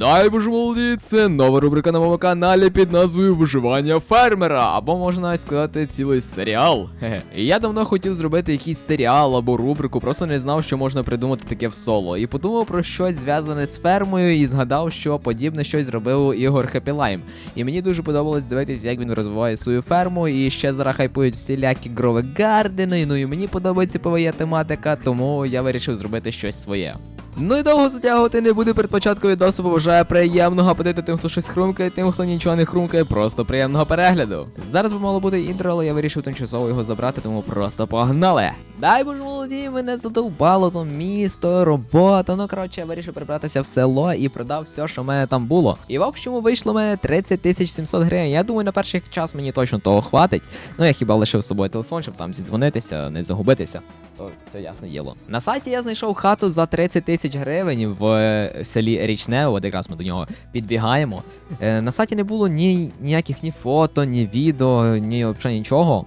Дай боже молоді, це нова рубрика на моєму каналі під назвою Виживання фермера, або можна навіть сказати цілий серіал. Хе-хе. Я давно хотів зробити якийсь серіал або рубрику, просто не знав, що можна придумати таке в соло. І подумав про щось зв'язане з фермою, і згадав, що подібне щось зробив Ігор Хеппілайм. І мені дуже подобалось дивитися, як він розвиває свою ферму, і ще зараз хайпують всілякі грови гардени. Ну і мені подобається ПВЄ тематика, тому я вирішив зробити щось своє. Ну і довго затягувати не буде перед початком відосу, побажаю приємного апетиту тим, хто щось хрумкає, тим, хто нічого не хрумкає, просто приємного перегляду. Зараз би мало бути інтро, але я вирішив тимчасово його забрати, тому просто погнали. Дай боже молоді, мене задовбало то місто, робота. Ну коротше, я вирішив перебратися в село і продав все, що в мене там було. І в общому вийшло в мене 30 тисяч 700 гривень. Я думаю, на перший час мені точно того хватить. Ну я хіба лишив з собою телефон, щоб там зідзвонитися, не загубитися. То це ясне діло. На сайті я знайшов хату за 30 тисяч гривень в е, селі Річне, от якраз ми до нього підбігаємо. Е, на сайті не було ні ніяких ні фото, ні відео, ні взагалі нічого.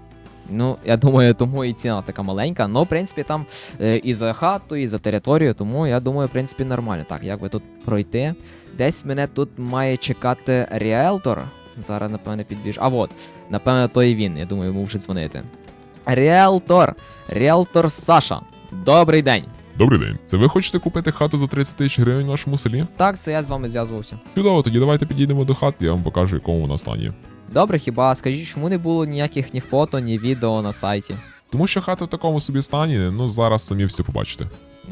Ну, я думаю, тому і ціна така маленька. Ну, в принципі, там е, і за хату, і за територію, тому я думаю, в принципі, нормально. Так, як би тут пройти? Десь мене тут має чекати ріелтор. Зараз, напевне, підбіж. А от, напевне, то і він. Я думаю, йому вже дзвонити. Ріелтор. Ріелтор Саша. Добрий день. Добрий день. Це ви хочете купити хату за 30 тисяч гривень в нашому селі? Так, це я з вами зв'язувався. Чудово, тоді давайте підійдемо до хати, я вам покажу, якому вона стані. Добре, хіба скажіть, чому не було ніяких ні фото, ні відео на сайті? Тому що хата в такому собі стані, ну зараз самі все побачите.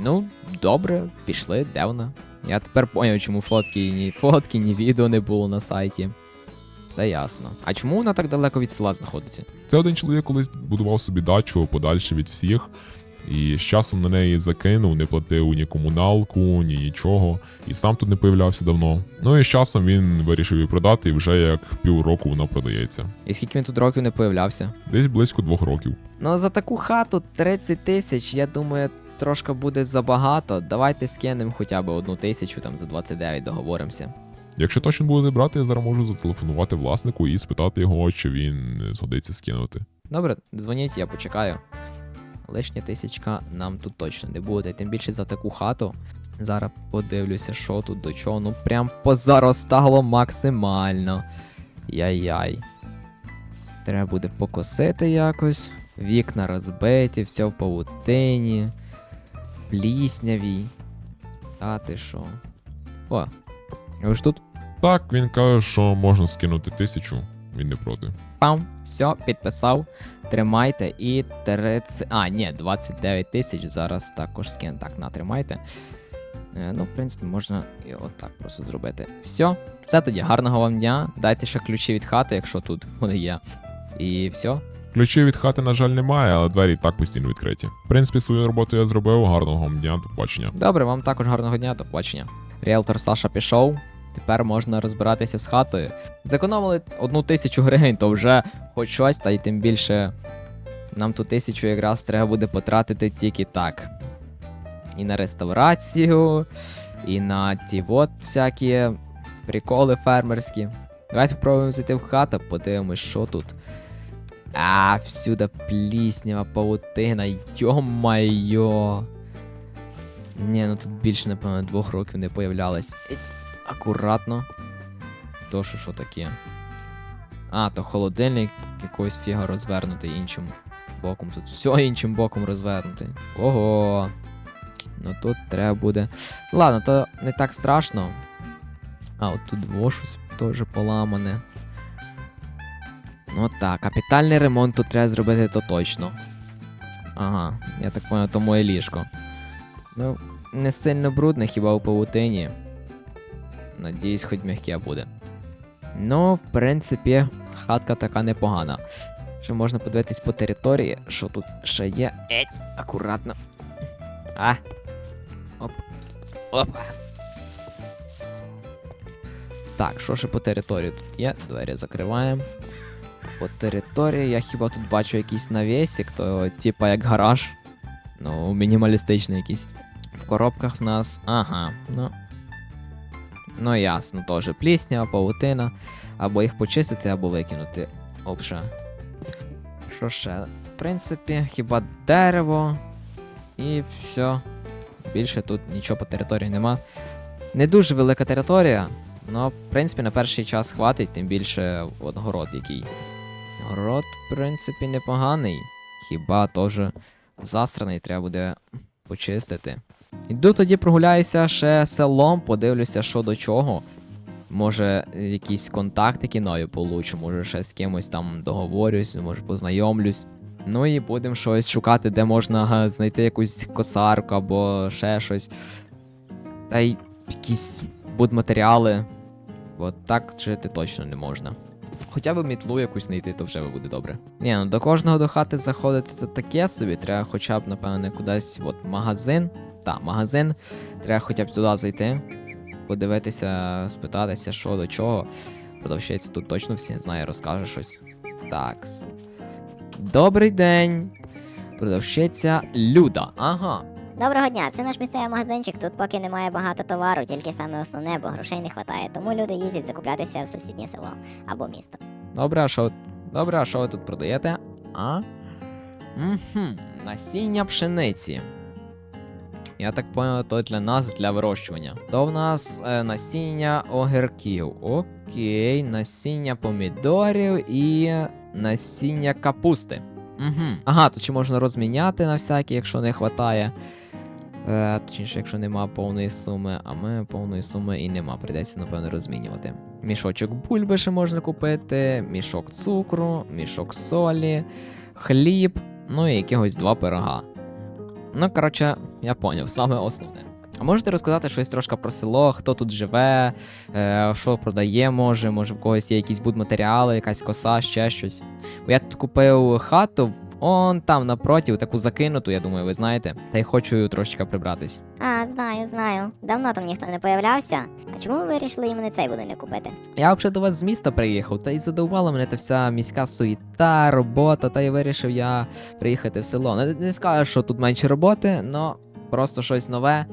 Ну, добре, пішли, де вона? Я тепер поняв, чому фотки, ні фотки, ні відео не було на сайті. Все ясно. А чому вона так далеко від села знаходиться? Це один чоловік колись будував собі дачу подальше від всіх, і з часом на неї закинув, не платив ні комуналку, ні нічого, і сам тут не появлявся давно. Ну і з часом він вирішив її продати, і вже як півроку вона продається. І скільки він тут років не появлявся? Десь близько двох років. Ну, за таку хату 30 тисяч, я думаю, трошки буде забагато. Давайте скинемо хоча б одну тисячу, там за 29 договоримося. Якщо точно будете брати, я зараз можу зателефонувати власнику і спитати його, чи він згодиться скинути. Добре, дзвоніть, я почекаю. Лишня тисячка нам тут точно не буде. Тим більше за таку хату. Зараз подивлюся, що тут до чого. Ну прям позаростало максимально. Яй-яй. Треба буде покосити якось. Вікна розбиті, все в павутині. Пліснявій. А ти що? О, ви ж тут? Так, він каже, що можна скинути тисячу, він не проти. Пам, все, підписав. Тримайте і 30. А, ні, 29 тисяч. Зараз також скин. Так, на, тримайте. Е, ну, в принципі, можна і отак просто зробити. Все, все тоді, гарного вам дня. Дайте ще ключі від хати, якщо тут вони є. І все. Ключів від хати, на жаль, немає, але двері і так постійно відкриті. В принципі, свою роботу я зробив. Гарного вам дня, до побачення. Добре, вам також гарного дня, до побачення. Ріелтор Саша пішов. Тепер можна розбиратися з хатою. Зекономили одну тисячу гривень, то вже хоч щось, та й тим більше нам ту тисячу якраз треба буде потратити тільки так. І на реставрацію, і на ті от всякі приколи фермерські. Давайте спробуємо зайти в хату, подивимось, що тут. А, всюди пліснява, паутина, йо-майо. Ні, ну тут більше, напевно, двох років не появлялось. Еть, акуратно. То що що таке? А, то холодильник якогось фіга розвернутий іншим боком. Тут все іншим боком розвернутий. Ого. Ну тут треба буде. Ладно, то не так страшно. А, от тут во щось теж поламане. Ну так, капітальний ремонт тут треба зробити то точно. Ага, я так понял, то моє ліжко. Ну, не сильно брудне, хіба у павутині. Надіюсь, хоч м'яке буде. Ну, в принципі, хатка така непогана. Ще можна подивитись по території, що тут ще є. Еть, акуратно. А. Оп. Опа. Так, що ще по території тут є? Двері закриваємо. По території я хіба тут бачу якийсь навісик, то типа як гараж. Ну, мінімалістичний якийсь. В коробках в нас. Ага, ну. Ну ясно, теж плісня, паутина. Або їх почистити, або викинути. Обше. Що ще? В принципі, хіба дерево. І все. Більше тут нічого по території нема. Не дуже велика територія, але в принципі на перший час хватить, тим більше от город який. Город, в принципі, непоганий. Хіба теж засраний треба буде почистити. Іду тоді прогуляюся ще селом, подивлюся, що до чого. Може, якісь контактики нові получу, може ще з кимось там договорюсь, може познайомлюсь. Ну і будемо щось шукати, де можна знайти якусь косарку або ще щось. Та й якісь будматеріали. Бо так жити точно не можна. Хоча б мітлу якусь знайти, то вже буде добре. Ні, ну до кожного до хати заходити то таке собі, треба хоча б, напевне, кудись от магазин. Та, магазин. Треба хоча б туди зайти, подивитися, спитатися, що до чого. Продавщиця тут точно всі знає, розкаже щось. Так. Добрий день. Продавщиця Люда. Ага. Доброго дня, це наш місцевий магазинчик. Тут поки немає багато товару, тільки саме основне, бо грошей не вистачає. Тому люди їздять закуплятися в сусіднє село або місто. Добре, а що. Добре, а що ви тут продаєте? А? Угу. Насіння пшениці. Я так понял, то для нас для вирощування. То в нас е, насіння огірків. Окей, насіння помідорів і насіння капусти. Угу. Ага, тут ще можна розміняти на всякі, якщо не вистачає. Е, точніше, якщо нема повної суми, а ми повної суми і нема, прийдеться, напевно, розмінювати. Мішочок бульби ще можна купити, мішок цукру, мішок солі, хліб, ну і якихось два пирога. Ну, коротше, я поняв, саме основне. А можете розказати щось трошки про село, хто тут живе, е, що продає, може, може в когось є якісь будматеріали, якась коса, ще щось. Бо я тут купив хату, он там напроти, таку закинуту, я думаю, ви знаєте. Та й хочу трошечки прибратись. А, знаю, знаю. Давно там ніхто не появлявся. А чому ви вирішили іменно цей будинок купити? Я взагалі до вас з міста приїхав, та й задовбала мене та вся міська суєта, робота, та й вирішив я приїхати в село. Не, не скажу, що тут менше роботи, але просто щось нове,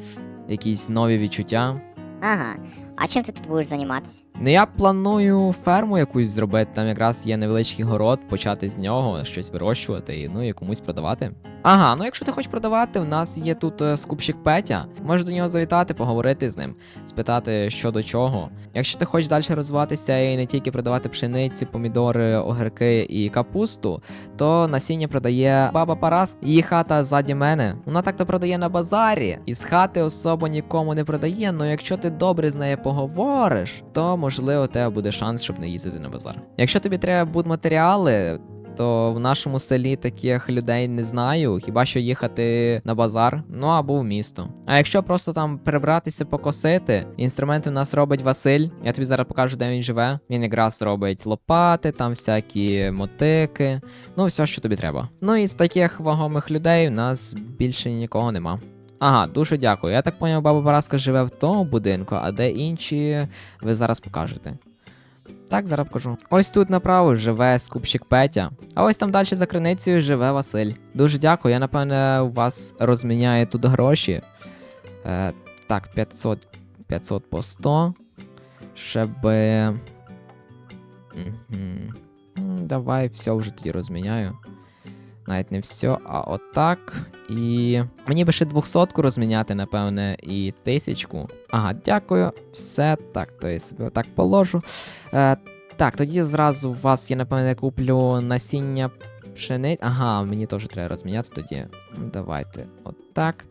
якісь нові відчуття. Ага. А чим ти тут будеш займатися? Ну я планую ферму якусь зробити, там якраз є невеличкий город, почати з нього, щось вирощувати і ну і комусь продавати. Ага, ну якщо ти хочеш продавати, у нас є тут е, скупщик Петя. Можеш до нього завітати, поговорити з ним, спитати, що до чого. Якщо ти хочеш далі розвиватися і не тільки продавати пшениці, помідори, огірки і капусту, то насіння продає баба Парас. Її хата ззаді мене. Вона так то продає на базарі, і з хати особо нікому не продає. але якщо ти добре з нею поговориш, то можливо у тебе буде шанс, щоб не їздити на базар. Якщо тобі треба будматеріали, то в нашому селі таких людей не знаю, хіба що їхати на базар, ну або в місто. А якщо просто там перебратися покосити, інструменти в нас робить Василь. Я тобі зараз покажу, де він живе. Він якраз робить лопати, там всякі мотики, ну все, що тобі треба. Ну і з таких вагомих людей в нас більше нікого нема. Ага, дуже дякую. Я так поняв, баба Параска живе в тому будинку, а де інші ви зараз покажете. Так, зараз покажу. Ось тут направо живе скупщик Петя, а ось там далі за криницею живе Василь. Дуже дякую, я напевне у вас розміняю тут гроші. Е, так, 500, 500 по 100. Щоб. Угу. Давай все вже тоді розміняю. Навіть не все, а отак. І мені би ще 200 розміняти, напевне, і тисячку. Ага, дякую. Все так, то я собі отак положу. Е, так, тоді зразу у вас я, напевне, куплю насіння пшениці. Ага, мені теж треба розміняти тоді. Давайте, отак.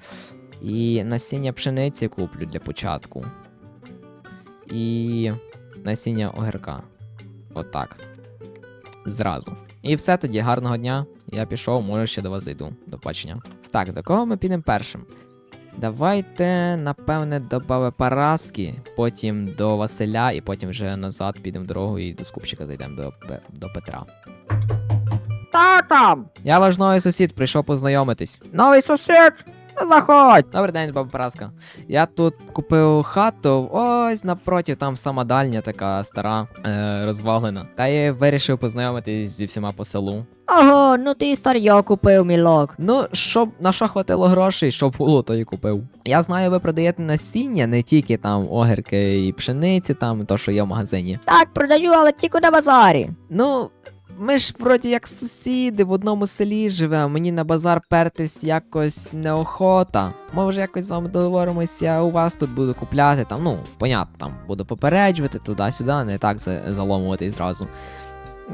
І насіння пшениці куплю для початку. І насіння огірка. Отак. Зразу. І все тоді, гарного дня. Я пішов, може ще до вас зайду. До бачення. Так, до кого ми підемо першим? Давайте, напевне, до баби Параски, потім до Василя, і потім вже назад підемо дорогу і до скупчика зайдемо до, до Петра. Та там, Я ваш новий сусід, прийшов познайомитись. новий сусід, заходь. Добрий день, баба Параска. Я тут купив хату, ось напроти, там сама дальня така стара, е, розвалена. Та я вирішив познайомитись зі всіма по селу. Ого, ну ти старьо купив, мілок. Ну, щоб на що хватило грошей, що було, то і купив. Я знаю, ви продаєте насіння, не тільки там огірки і пшениці, там то, що є в магазині. Так, продаю, але тільки на базарі. Ну, ми ж вроді як сусіди в одному селі живемо, мені на базар пертись якось неохота. Може, якось з вами договоримося, я у вас тут буду купляти, там, ну, понятно, там буду попереджувати туди-сюди, не так заломувати зразу.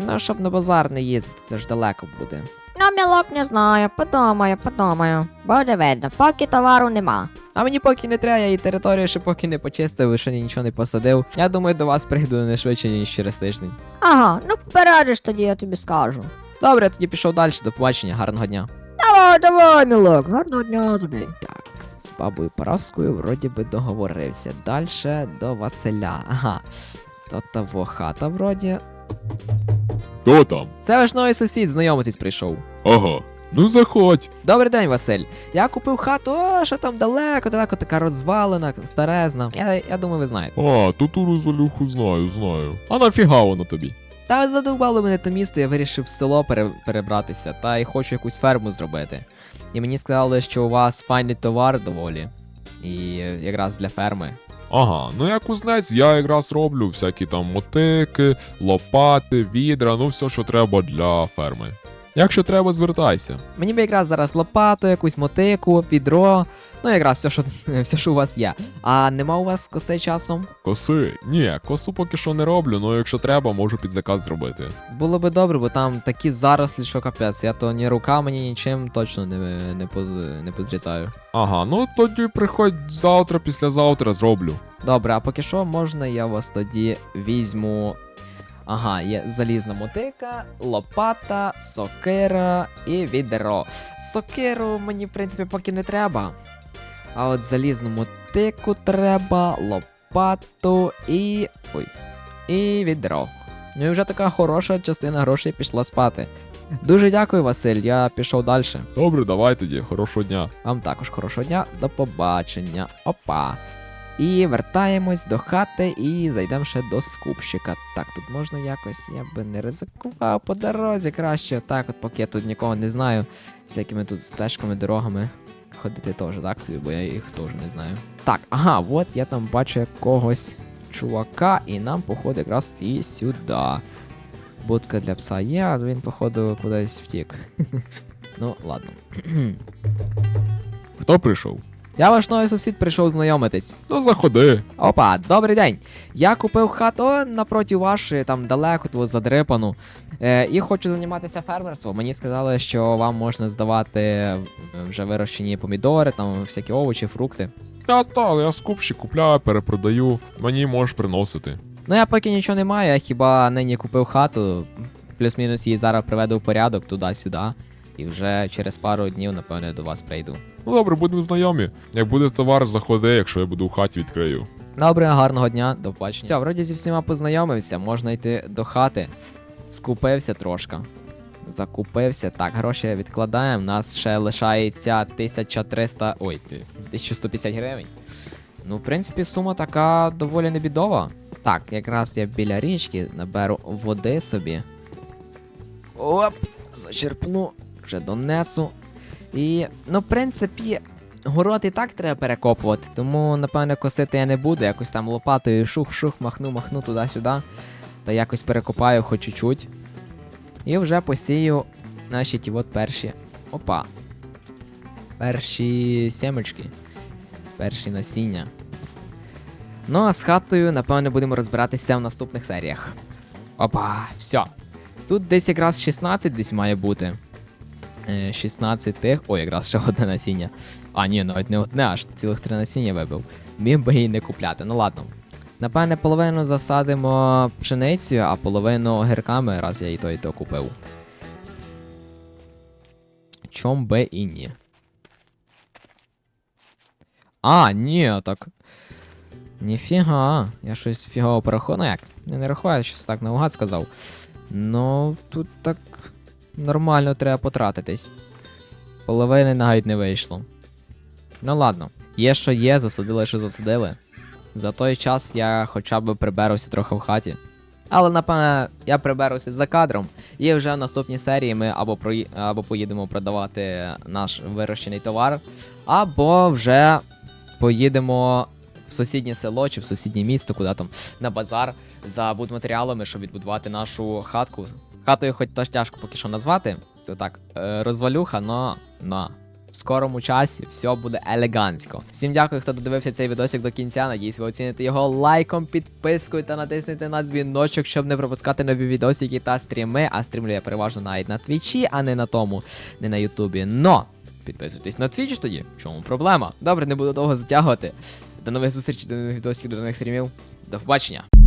Ну, щоб на базар не їздити, це ж далеко буде. Ну, мілок не знаю, подумаю, подумаю. Буде видно, поки товару нема. А мені поки не треба, я і територію ще поки не почистив, ще нічого не посадив. Я думаю, до вас прийду не швидше, ніж через тиждень. Ага, ну попередиш тоді, я тобі скажу. Добре, тоді пішов далі. До побачення, гарного дня. Давай, давай, мілок, гарного дня тобі. Так, з бабою Параскою вроді би договорився. Дальше до Василя. Ага. То того хата вроді. Хто там? Це ваш новий сусід, знайомитись прийшов. Ага. Ну заходь. Добрий день, Василь. Я купив хату, о, що там далеко, далеко, така розвалена, старезна. Я, я думаю, ви знаєте. А, ту ту розолюху знаю, знаю. А нафіга воно тобі? Та ви задовбали мене те місто, я вирішив в село пере- перебратися, та й хочу якусь ферму зробити. І мені сказали, що у вас файний товар доволі. І якраз для ферми. Ага, ну як кузнець, я якраз роблю всякі там мотики, лопати, відра, ну все, що треба для ферми. Якщо треба, звертайся. Мені би якраз зараз лопату, якусь мотику, відро, ну якраз все, що, все, що у вас є. А нема у вас коси часом? Коси? Ні, косу поки що не роблю, але якщо треба, можу під заказ зробити. Було би добре, бо там такі зарослі, що капець. Я то ні руками, ні нічим точно не, не, поз- не позрізаю. Ага, ну тоді приходь завтра, післязавтра зроблю. Добре, а поки що можна я вас тоді візьму. Ага, є залізна мотика, лопата, сокира і відро. Сокиру мені, в принципі, поки не треба. А от залізну мотику треба, лопату і. Ой. І відро. Ну і вже така хороша частина грошей пішла спати. Дуже дякую, Василь, я пішов далі. Добре, давай тоді, хорошого дня. Вам також хорошого дня, до побачення. Опа. І вертаємось до хати і зайдемо ще до скупщика. Так, тут можна якось, я би не ризикував по дорозі краще. Так, от поки я тут нікого не знаю, всякими тут стежками, дорогами ходити теж, так собі, бо я їх теж не знаю. Так, ага, от я там бачу якогось чувака, і нам, походу, якраз і сюди. Будка для пса є, а він, походу, кудись втік. ну, ладно. Хто прийшов? Я ваш новий сусід прийшов знайомитись. Ну заходи. Опа, добрий день. Я купив хату напроти вашої, там далеко, того задрипану. Е, і хочу займатися фермерством. Мені сказали, що вам можна здавати вже вирощені помідори, там всякі овочі, фрукти. Я та, я скупщик купляю, перепродаю, мені можеш приносити. Ну я поки нічого не маю, я хіба нині купив хату, плюс-мінус її зараз приведу в порядок туди-сюди. І вже через пару днів, напевне, до вас прийду. Ну добре, будемо знайомі. Як буде товар, заходи, якщо я буду в хаті відкрию. Добре, гарного дня, до побачення. Все, вроді зі всіма познайомився, можна йти до хати. Скупився трошки. Закупився. Так, гроші відкладаємо. У нас ще лишається 1300. Ой, 1150 гривень. Ну, в принципі, сума така доволі небідова. Так, якраз я біля річки наберу води собі. Оп! Зачерпну, вже донесу. І, ну, в принципі, город і так треба перекопувати, тому, напевно, косити я не буду. Якось там лопатою шух-шух, махну, махну туди-сюди. Та якось перекопаю хоч чуть-чуть. І вже посію наші ті от перші. Опа. Перші сімечки. Перші насіння. Ну, а з хатою, напевно, будемо розбиратися в наступних серіях. Опа, все. Тут десь якраз 16 десь має бути. Е, 16 тих. Ой, якраз ще одне насіння. А, ні, навіть не одне, аж цілих три насіння вибив. Міг би її не купляти. Ну ладно. Напевне, половину засадимо пшеницею, а половину огірками, раз я і то, і то купив. Чом би і ні. А, ні, так. Ніфіга. Я щось фігово порахував. Ну як? Не рахую, я щось так наугад сказав. Ну, тут так нормально треба потратитись. Половини навіть не вийшло. Ну ладно, є що є, засадили, що засадили. За той час я хоча б приберуся трохи в хаті. Але напевне я приберуся за кадром, і вже в наступній серії ми або прої... або поїдемо продавати наш вирощений товар, або вже поїдемо в сусіднє село чи в сусіднє місто, куди там на базар за будматеріалами, щоб відбудувати нашу хатку Хатою хоч теж тяжко поки що назвати. То так, е, розвалюха, но, но. В скорому часі все буде елегантсько. Всім дякую, хто додивився цей відосик до кінця. Надіюсь, ви оціните його лайком, підпискою та натиснете на дзвіночок, щоб не пропускати нові відосики та стріми. А стрімлю я переважно навіть на твічі, а не на тому, не на Ютубі. Но підписуйтесь на твіч тоді. В чому проблема? Добре, не буду довго затягувати. До нових зустрічей, до нових відосиків, до нових стрімів. До побачення!